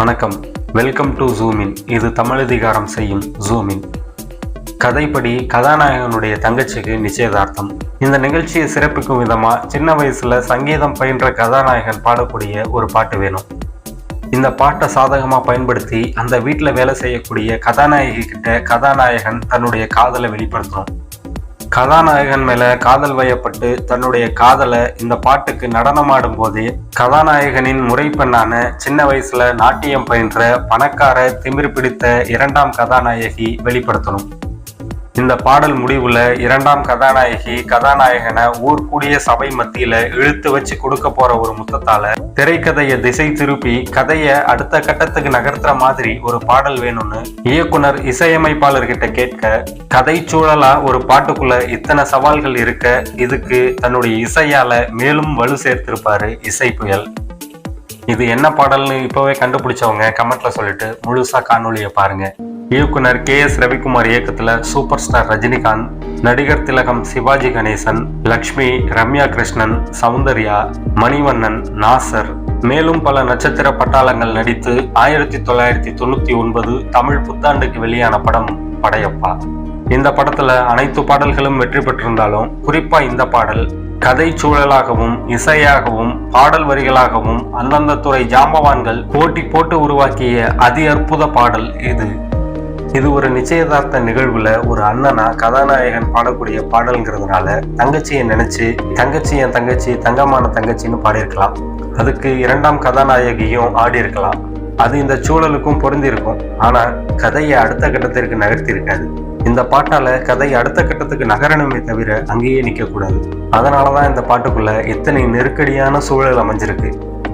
வணக்கம். Welcome to ஜூமின் இது தமிழதிகாரம் செய்யும் ஜூமின் கதைப்படி கதாநாயகனுடைய தங்கச்சிக்கு நிச்சயதார்த்தம். இந்த நிகழ்ச்சியை சிறப்பிக்கும் விதமா சின்ன வயசுல சங்கீதம் பயின்ற கதாநாயகன் பாடக்கூடிய ஒரு பாட்டு வேணும். இந்த பாட்டை சாதகமா பயன்படுத்தி அந்த வீட்டில் வேலை செய்யக்கூடிய கதாநாயகி கிட்ட கதாநாயகன் தன்னுடைய காதலை வெளிப்படுத்தணும் கதாநாயகன் மேல காதல் வயப்பட்டு தன்னுடைய காதலை இந்த பாட்டுக்கு நடனமாடும் போதே கதாநாயகனின் முறை பெண்ணான சின்ன வயசுல நாட்டியம் பயின்ற பணக்கார திமிர் பிடித்த இரண்டாம் கதாநாயகி வெளிப்படுத்தணும். இந்த பாடல் முடிவுல இரண்டாம் கதாநாயகி கதாநாயகனை ஊர் கூடிய சபை மத்தியில இழுத்து வச்சு கொடுக்க போற ஒரு முத்தத்தால திரைக்கதையை திசை திருப்பி கதையை அடுத்த கட்டத்துக்கு நகர்த்துற மாதிரி ஒரு பாடல் வேணும்னு இயக்குனர் இசையமைப்பாளர் கிட்ட கேட்க கதை சூழலா ஒரு பாட்டுக்குள்ள இத்தனை சவால்கள் இருக்க இதுக்கு தன்னுடைய இசையால மேலும் வலு சேர்த்திருப்பாரு இசை புயல். இது என்ன பாடல்னு இப்போவே கண்டுபிடிச்சவங்க கமெண்ட்ல சொல்லிட்டு முழுசா காணொலியை பாருங்க. இயக்குனர் கே எஸ் ரவிக்குமார் இயக்கத்துல சூப்பர் ஸ்டார் ரஜினிகாந்த் நடிகர் திலகம் சிவாஜி கணேசன் லக்ஷ்மி ரம்யா கிருஷ்ணன் சௌந்தர்யா மணிவண்ணன் நாசர். மேலும் பல நட்சத்திர பட்டாளங்கள் நடித்து ஆயிரத்தி தொள்ளாயிரத்தி தொண்ணூத்தி ஒன்பது தமிழ் புத்தாண்டுக்கு வெளியான படம் படையப்பா. இந்த படத்துல அனைத்து பாடல்களும் வெற்றி பெற்றிருந்தாலும் குறிப்பா இந்த பாடல் கதை சூழலாகவும் இசையாகவும் பாடல் வரிகளாகவும் அந்தந்த துறை ஜாம்பவான்கள் போட்டி போட்டு உருவாக்கிய அதி அற்புத பாடல் இது. இது ஒரு நிச்சயதார்த்த நிகழ்வுல ஒரு அண்ணனா கதாநாயகன் பாடக்கூடிய பாடல்ங்கிறதுனால தங்கச்சியை நினைச்சு தங்கச்சி என் தங்கச்சி தங்கமான தங்கச்சின்னு பாடியிருக்கலாம். அதுக்கு இரண்டாம் கதாநாயகியும் ஆடி இருக்கலாம் அது இந்த சூழலுக்கும் பொருந்திருக்கும் ஆனா கதையை அடுத்த கட்டத்திற்கு நகர்த்தி இருக்காது இந்த பாட்டால கதை அடுத்த கட்டத்துக்கு நகரணுமே தவிர அங்கேயே நிக்க கூடாது அதனாலதான் இந்த பாட்டுக்குள்ள இத்தனை நெருக்கடியான சூழல் அமைஞ்சிருக்கு.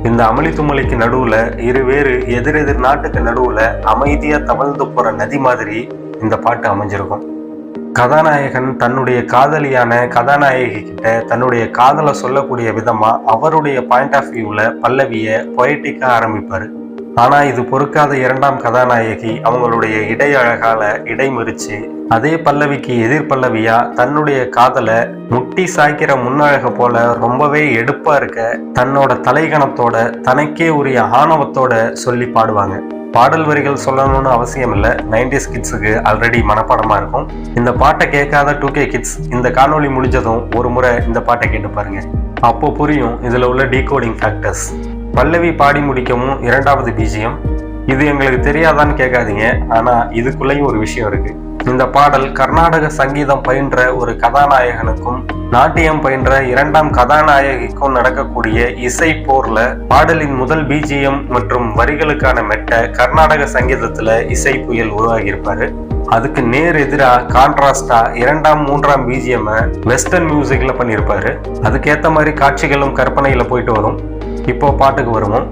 இந்த அமளி துமளிக்கு நடுவுல இருவேறு எதிரெதிர் நாட்டுக்கு நடுவுல அமைதியா தவழ்ந்து போற நதி மாதிரி இந்த பாட்டு அமைஞ்சிருக்கும். கதாநாயகன் தன்னுடைய காதலியான கதாநாயகி கிட்ட தன்னுடைய காதலை சொல்லக்கூடிய விதமா அவருடைய பாயிண்ட் ஆஃப் வியூல பல்லவிய பொயட்டிக்க ஆரம்பிப்பாரு. ஆனா இது பொறுக்காத இரண்டாம் கதாநாயகி அவங்களுடைய இடை அழகால இடைமறிச்சு அதே பல்லவிக்கு எதிர் பல்லவியா தன்னுடைய காதலை முட்டி சாய்க்கிற முன்னழக போல ரொம்பவே எடுப்பா இருக்க தன்னோட தலைகணத்தோட தனக்கே உரிய ஆணவத்தோட சொல்லி பாடுவாங்க. பாடல் வரிகள் சொல்லணும்னு அவசியம் இல்லை நைன்டிஸ் கிட்ஸுக்கு ஆல்ரெடி மனப்பாடமா இருக்கும். இந்த பாட்டை கேட்காத டூ கே கிட்ஸ் இந்த காணொலி முடிஞ்சதும் ஒரு முறை இந்த பாட்டை கேட்டு பாருங்க. அப்போ புரியும் இதுல உள்ள டீகோடிங் ஃபேக்டர்ஸ் பல்லவி பாடி முடிக்கவும் இரண்டாவது பிஜிஎம் இது எங்களுக்கு தெரியாதான்னு கேட்காதீங்க. ஆனா இதுக்குள்ளேயும் ஒரு விஷயம் இருக்கு. இந்த பாடல் கர்நாடக சங்கீதம் பயின்ற ஒரு கதாநாயகனுக்கும் நாட்டியம் பயின்ற இரண்டாம் கதாநாயகிக்கும் நடக்கக்கூடிய இசை போர்ல பாடலின் முதல் பிஜிஎம் மற்றும் வரிகளுக்கான மெட்ட கர்நாடக சங்கீதத்துல இசை புயல் உருவாகியிருப்பாரு. அதுக்கு நேர் எதிரா கான்ட்ராஸ்டா இரண்டாம் மூன்றாம் பிஜிஎம் வெஸ்டர்ன் மியூசிக்ல பண்ணியிருப்பாரு. அதுக்கேத்த மாதிரி காட்சிகளும் கற்பனையில போயிட்டு வரும். இப்போ பாட்டுக்கு வருவோம்.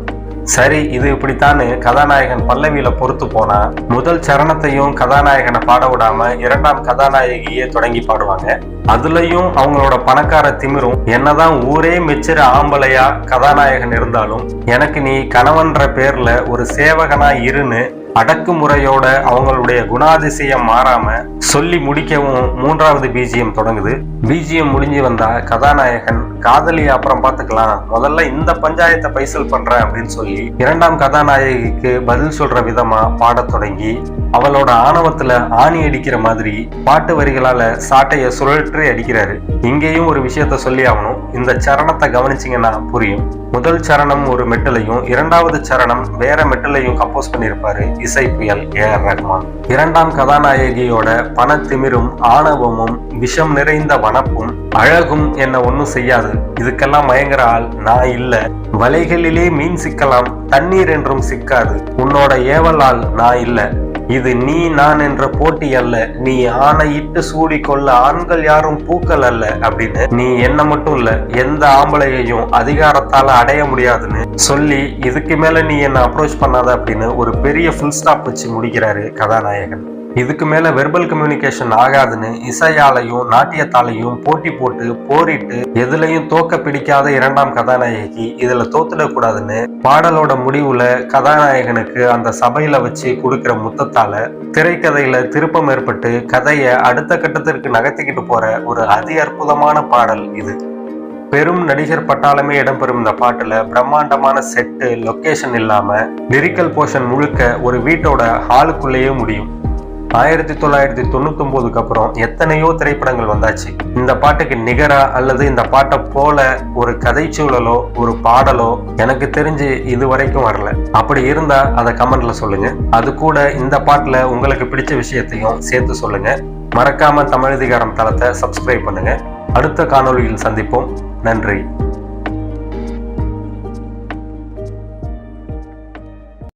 சரி இது இப்படித்தான்னு கதாநாயகன் பல்லவியில பொறுத்து போனா முதல் சரணத்தையும் கதாநாயகனை பாட விடாம இரண்டாம் கதாநாயகியே தொடங்கி பாடுவாங்க. அதுலயும் அவங்களோட பணக்கார திமிரும் என்னதான் ஊரே மெச்சிற ஆம்பளையா கதாநாயகன் இருந்தாலும் எனக்கு நீ கணவன்ற பேர்ல ஒரு சேவகனா இருன்னு அடக்குமுறையோட அவங்களுடைய குணாதிசயம் மாறாம சொல்லி முடிக்கவும் மூன்றாவது பிஜிஎம் தொடங்குது. பிஜிஎம் முடிஞ்சு வந்தா கதாநாயகன் காதலி அப்புறம் பாத்துக்கலாம். முதல்ல இந்த பஞ்சாயத்தை பைசல் பண்றேன் அப்படின்னு சொல்லி இரண்டாம் கதாநாயகிக்கு பதில் சொல்ற விதமா பாடத் தொடங்கி அவளோட ஆணவத்துல ஆணி அடிக்கிற மாதிரி பாட்டு வரிகளால சாட்டைய சுழற்றி அடிக்கிறாரு. இங்கேயும் ஒரு விஷயத்த சொல்லி ஆகணும். இந்த சரணத்தை கவனிச்சிங்கன்னா புரியும். முதல் சரணம் ஒரு மெட்டலையும் இரண்டாவது சரணம் வேற மெட்டலையும் கம்போஸ் பண்ணியிருப்பாரு இசை புயல் ஏ ஆர் ரஹ்மான் இரண்டாம் கதாநாயகியோட பணத்திமிரும் ஆணவமும் விஷம் நிறைந்த வனப்பும் அழகும் என்ன ஒன்றும் செய்யாது. இதுக்கெல்லாம் மயங்குற ஆள் நான் இல்ல. வலைகளிலே மீன் சிக்கலாம் தண்ணீர் என்றும் சிக்காது. உன்னோட ஏவலால் நான் இல்ல. இது நீ நான் என்ற போட்டி அல்ல. நீ ஆணையிட்டு சூடிக்கொள்ள ஆண்கள் யாரும் பூக்கள் அல்ல அப்படின்னு நீ என்ன மட்டும் இல்ல எந்த ஆம்பளையையும் அதிகாரத்தால அடைய முடியாதுன்னு சொல்லி இதுக்கு மேல நீ என்ன அப்ரோச் பண்ணாத அப்படின்னு ஒரு பெரிய ஃபுல் ஸ்டாப் வச்சு முடிக்கிறாரு கதாநாயகன். இதுக்கு மேல வெர்பல் கம்யூனிகேஷன் ஆகாதுன்னு இசையாலையும் நாட்டியத்தாலையும் போட்டி போட்டு போரிட்டு எதுலையும் தோக்க பிடிக்காத இரண்டாம் கதாநாயகி இதுல தோத்துடக்கூடாதுன்னு பாடலோட முடிவுல கதாநாயகனுக்கு அந்த சபையில வச்சு கொடுக்கிற முத்தத்தால திரைக்கதையில திருப்பம் ஏற்பட்டு கதையை அடுத்த கட்டத்திற்கு நகர்த்திக்கிட்டு போற ஒரு அதி அற்புதமான பாடல் இது. பெரும் நடிகர் பட்டாளமே இடம்பெறும் இந்த பாட்டுல பிரம்மாண்டமான செட்டு லொக்கேஷன் இல்லாம லிரிக்கல் போர்ஷன் முழுக்க ஒரு வீட்டோட ஹாலுக்குள்ளேயே முடியும். ஆயிரத்தி தொள்ளாயிரத்தி தொண்ணூத்தி ஒன்பதுக்கு அப்புறம் எத்தனையோ திரைப்படங்கள் வந்தாச்சு. இந்த பாட்டுக்கு நிகரா அல்லது இந்த பாட்டை போல ஒரு கதைச்சூழலோ ஒரு பாடலோ எனக்கு தெரிஞ்சு இது வரைக்கும் வரல. அப்படி இருந்தா அதை கமெண்ட்ல சொல்லுங்க. அது கூட இந்த பாட்டுல உங்களுக்கு பிடிச்ச விஷயத்தையும் சேர்த்து சொல்லுங்க. மறக்காம தமிழதிகாரம் தளத்தை சப்ஸ்கிரைப் பண்ணுங்க. அடுத்த காணொளியில் சந்திப்போம். நன்றி.